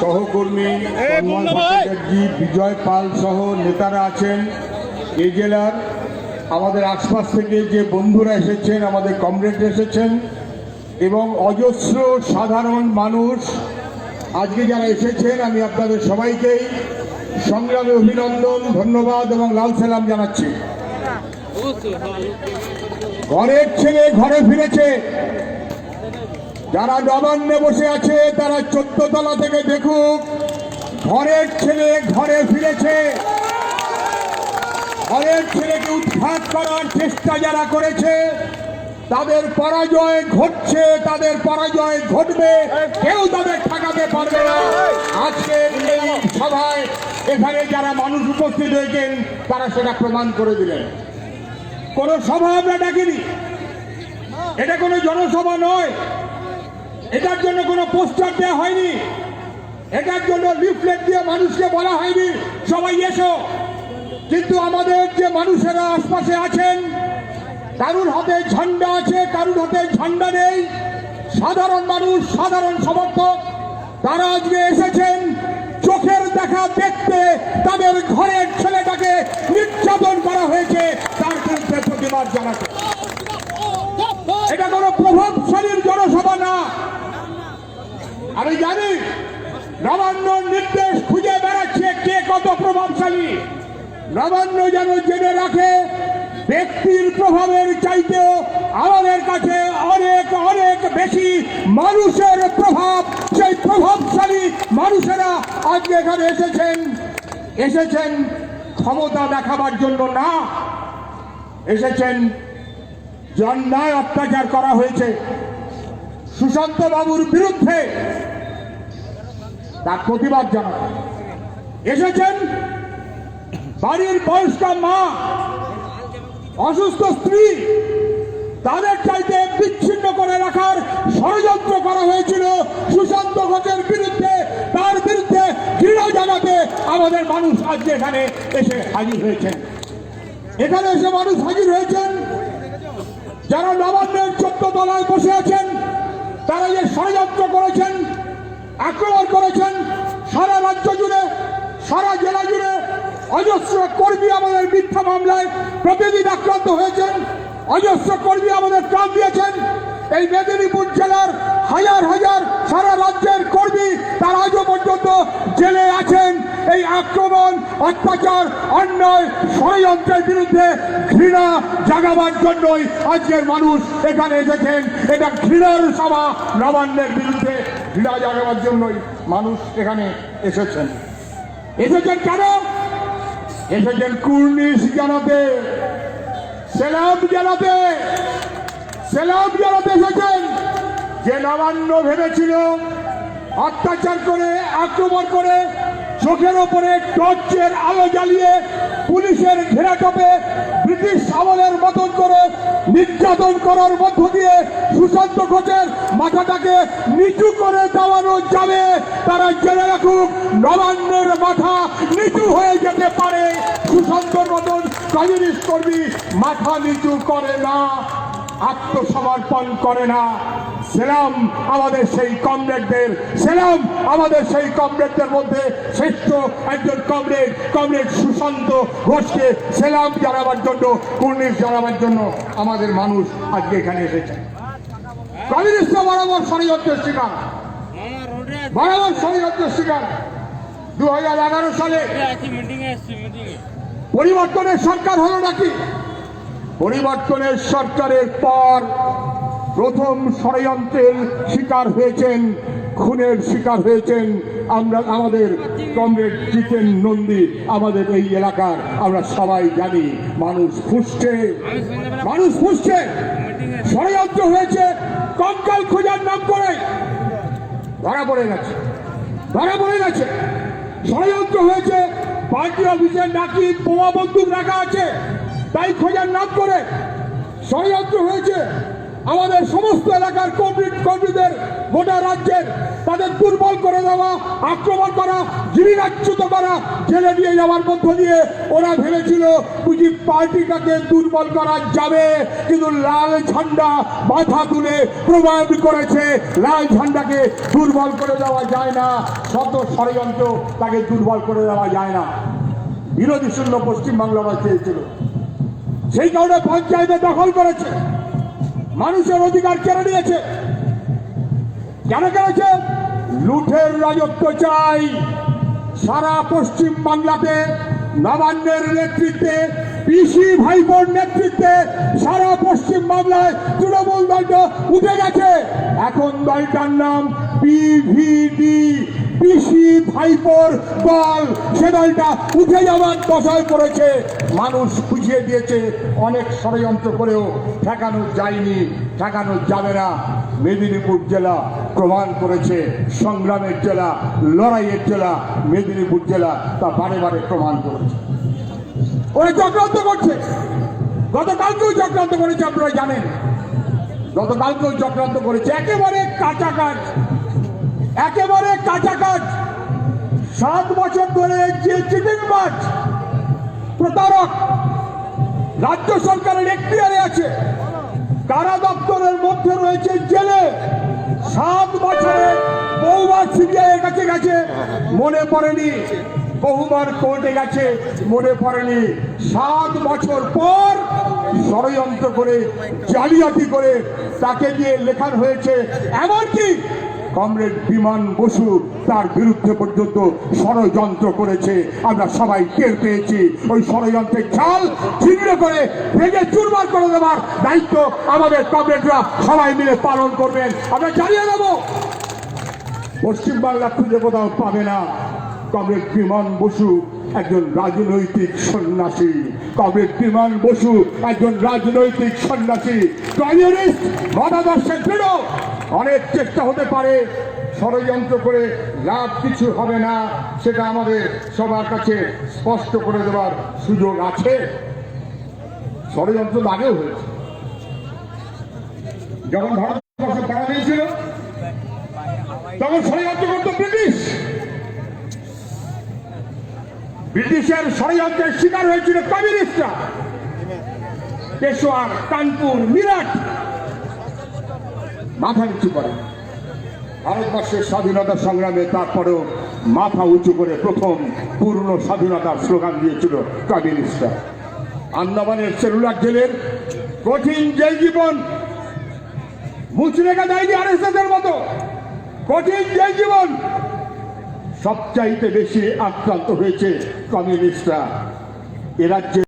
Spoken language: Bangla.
সহকর্মী তন্ময় বিজয় পাল সহ নেতারা আছেন এই জেলার। আমাদের আশপাশ থেকে যে বন্ধুরা এসেছেন আমাদের কমরেড এসেছেন এবং অজস্র সাধারণ মানুষ আজকে যারা এসেছেন আমি আপনাদের সবাইকেই সংগ্রামে অভিনন্দন ধন্যবাদ এবং লাল সালাম জানাচ্ছি। ঘরের ছেলে ঘরে ফিরেছে। যারা নবান্নে বসে আছে, তারা চোদ্দ তলা থেকে দেখুক, ঘরের ছেলে ঘরে ফিরেছে। ঘরের ছেলেকে উৎখাত করার চেষ্টা যারা করেছে, তাদের পরাজয় ঘটছে, তাদের পরাজয় ঘটবে, কেউ তাদের ঠেকাতে পারবে না। আজকে এই সভায় এখানে যারা মানুষ উপস্থিত হয়েছেন, তারা সেটা প্রমাণ করে দিলেন। কোনো সভা আমরা ডাকিনি। এটা কোনো জনসভা নয়। এটার জন্য কোনো পোস্টার দেওয়া হয়নি। এটার জন্য লিফলেট দিয়ে মানুষকে বলা হয়নি, সবাই এসো। কিন্তু আমাদের যে মানুষেরা আশপাশে আছেন, কারুর হাতে ঝান্ডা আছে, কারুর হাতে ঝান্ডা নেই, সাধারণ মানুষ, সাধারণ সমর্থক, তারা আজকে এসেছেন চোখের দেখা দেখতে তাদের ঘরের ছেলেটাকে নির্যাতন করা হয়েছে, তার বিরুদ্ধে প্রতিবাদ জানাতে। এটা কোনো প্রভাবশালীর জনসভা না। নবান্ন নির্দেশ খুঁজে বেড়াচ্ছে কে কত প্রভাবশালী। নবান্ন যেন জেনে রাখে, ব্যক্তির প্রভাবের চাইতেও আমাদের কাছে অনেক অনেক বেশি মানুষের প্রভাব। সেই প্রভাবশালী মানুষেরা আজকে এখানে এসেছেন। এসেছেন ক্ষমতা দেখাবার জন্য না, এসেছেন যে অন্যায় অত্যাচার করা হয়েছে। সুশান্ত বাবুর বিরুদ্ধে তার প্রতিবাদ জানাতে এসেছেন বাড়ির বয়স্ক মা, অসুস্থ স্ত্রী, তাদের চাইতে বিচ্ছিন্ন করে রাখার ষড়যন্ত্র করা হয়েছিল। সুশান্ত ঘোষের বিরুদ্ধে, তার বিরুদ্ধে ঘৃণা জানাতে আমাদের মানুষ আজকে এখানে এসে হাজির হয়েছেন। এখানে এসে মানুষ হাজির হয়েছেন। যারা নবান্নের চোদ্দ তলায় বসে আছেন, তারা যে ষড়যন্ত্র করেছেন, আক্রমণ করেছেন সারা রাজ্য জুড়ে, সারা জেলা জুড়ে অজস্র কর্মী আমাদের মিথ্যা মামলায় প্রতিদিন আক্রান্ত হয়েছেন, অজস্র কর্মী আমাদের প্রাণ দিয়েছেন। এই মেদিনীপুর জেলার হাজার হাজার সারা রাজ্যের কর্মী তার আজও পর্যন্ত জেলে আছেন। এই আক্রমণ, অত্যাচার, অন্যায়, ষড়যন্ত্রের বিরুদ্ধে ঘৃণা জাগাবার জন্যই আজকের মানুষ এখানে এসেছেন। এটা ঘৃণার সভা নবান্নের বিরুদ্ধে ঘৃণা জাগাবার জন্যই মানুষ এখানে এসেছেন। এসেছেন কেন? এসেছেন কুর্নিশ জানাতে। সেলাম জানাতে। সেলাম জানাতে এসেছেন। যে নবান্ন ভেবেছিল অত্যাচার করে, আক্রমণ করে, চোখের ওপরে টর্চের আলো জ্বালিয়ে পুলিশের ঘেরাটোপে ব্রিটিশ আমলের মতন করে নির্যাতন করার মধ্য দিয়ে সুশান্ত ঘোষের মাথাটাকে নিচু করে দেওয়ানো যাবে, তারা জেনে রাখুক, নবান্নের মাথা নিচু হয়ে যেতে পারে, সুশান্তর মতন কমিউনিস্ট কর্মী মাথা নিচু করে না, আত্মসমর্পণ করে না। সেলাম আমাদের সেই কমরেডদের, সেলাম আমাদের সেই কমরেডদের মধ্যে শ্রেষ্ঠ একজন কমরেড কমরেড সুশান্ত ঘোষকে সেলাম জানাবার জন্য, কুর্নিশ জানাবার জন্য আমাদের মানুষ আজকে এখানে এসেছে। কমিউনিস্ট বরাবর ষড়যন্ত্রের শিকার। বরাবর ষড়যন্ত্রের শিকার। দু হাজার এগারো সালে পরিবর্তনের সরকার হলো নাকি? পরিবর্তনের সরকারের পর প্রথম ষড়যন্ত্রের শিকার হয়েছেন, খুনের শিকার হয়েছেন আমরা, আমাদের কমরেড জিতেন নন্দী, আমাদের এই এলাকার আমরা সবাই জানি, মানুষ ফুসছে। মানুষ ফুসছে ষড়যন্ত্র হয়েছে কঙ্কাল খোঁজার নাম করে ধরা পড়ে গেছে। ধরা পড়ে গেছে। ষড়যন্ত্র হয়েছে। পার্টি অফিসে নাকি বোমা বন্দুক রাখা আছে। তাই খোঁজার নাম করে ষড়যন্ত্র হয়েছে। আমাদের সমস্ত এলাকার কর্মী কর্মীদের গোটা রাজ্যের তাদের দুর্বল করে দেওয়া, আক্রমণ করা, জীবিকাচ্যুত করা, জেলে নিয়ে যাওয়ার মধ্য দিয়ে ওরা ভেবেছিল বুঝি পার্টিটাকে দুর্বল করা যাবে। কিন্তু লাল ঝান্ডা মাথা তুলে প্রমাণ করেছে, লাল ঝান্ডাকে দুর্বল করে দেওয়া যায় না। শত ষড়যন্ত্র তাকে দুর্বল করে দেওয়া যায় না। বিরোধী শূন্য পশ্চিমবাংলা চেয়েছিল সেই কারণে পঞ্চায়েতে দখল করেছে। মানুষের অধিকার কেড়ে নিয়েছে। কেন কেড়েছে? লুঠের রাজত্ব চাই। সারা পশ্চিম বাংলাতে নবান্নের নেতৃত্বে, পিসি ভাইপোর নেতৃত্বে সারা পশ্চিম বাংলায় তৃণমূল দলটা উঠে গেছে। এখন দলটার নাম পিভিডি পিসি, ভাইপোর দল সে দলটা উঠে যাওয়ার দশায় পড়েছে। মানুষ বুঝিয়ে দিয়েছে অনেক ষড়যন্ত্র করেও। ঠেকানো যায়নি, ঠেকানো যাবে না। মেদিনীপুর জেলা প্রমাণ করেছে, সংগ্রামের জেলা, লড়াইয়ের জেলা, মেদিনীপুর জেলা তা বারে বারে প্রমাণ করেছে। ওরা চক্রান্ত করছে। গতকালকেও চক্রান্ত করেছে, আপনারা জানেন। গতকালকেও চক্রান্ত করেছে। একেবারে কাঁচা কাজ একেবারে কাঁচা কাজ সাত বছর ধরে যে চিটিংবাজ প্রতারক রাজ্য সরকারের এখতিয়ারে আছে। কারা দপ্তরের মধ্যে রয়েছে জেলে সাত বছরে বহুবার সিবিআই কাছে গেছে, মনে পড়েনি। বহুবার কোর্টে গেছে, মনে পড়েনি। সাত বছর পর ষড়যন্ত্র করে, জালিয়াতি করে তাকে দিয়ে লেখান হয়েছে। এমনকি কমরেড বিমান বসু তার বিরুদ্ধে পর্যন্ত ষড়যন্ত্র করেছে। আমরা সবাই টের পেয়েছি। ওই ষড়যন্ত্রের ছাল ছিন্ন করে ভেঙে চুরমার করে দেওয়ার দায়িত্ব আমাদের কমরেডরা সবাই মিলে পালন করবেন। আমরা জানিয়ে দেব, পশ্চিমবাংলা খুঁজে কোথাও পাবে না। কমরেড বিমান বসু একজন রাজনৈতিক সন্ন্যাসী। কমরেড বিমান বসু একজন রাজনৈতিক সন্ন্যাসী। কমিউনিস্ট মতাদর্শে দৃঢ় অনেক চেষ্টা হতে পারে, ষড়যন্ত্র করে লাভ কিছু হবে না, সেটা আমাদের সবার কাছে স্পষ্ট করে দেওয়ার সুযোগ আছে। ষড়যন্ত্র আগেও হয়েছে। যখন ভারতবর্ষ পাড়া দিয়েছিল তখন ষড়যন্ত্র করতো ব্রিটিশ। ব্রিটিশের ষড়যন্ত্রের শিকার হয়েছিল কমিউনিস্টরা। পেশোয়ার, কানপুর, মিরাট। মাথা নিচু করে। ভারতবর্ষের স্বাধীনতা সংগ্রামে তারপরেও মাথা উঁচু করে প্রথম পূর্ণ স্বাধীনতার স্লোগান দিয়েছিল কমিউনিস্টরা। আন্দামানের সেলুলার জেলের কঠিন জেল জীবন মুচরেখা দেয়নি আর এর মতো কঠিন জেল জীবন, সবচাইতে বেশি আক্রান্ত হয়েছে কমিউনিস্টরা। এ রাজ্যে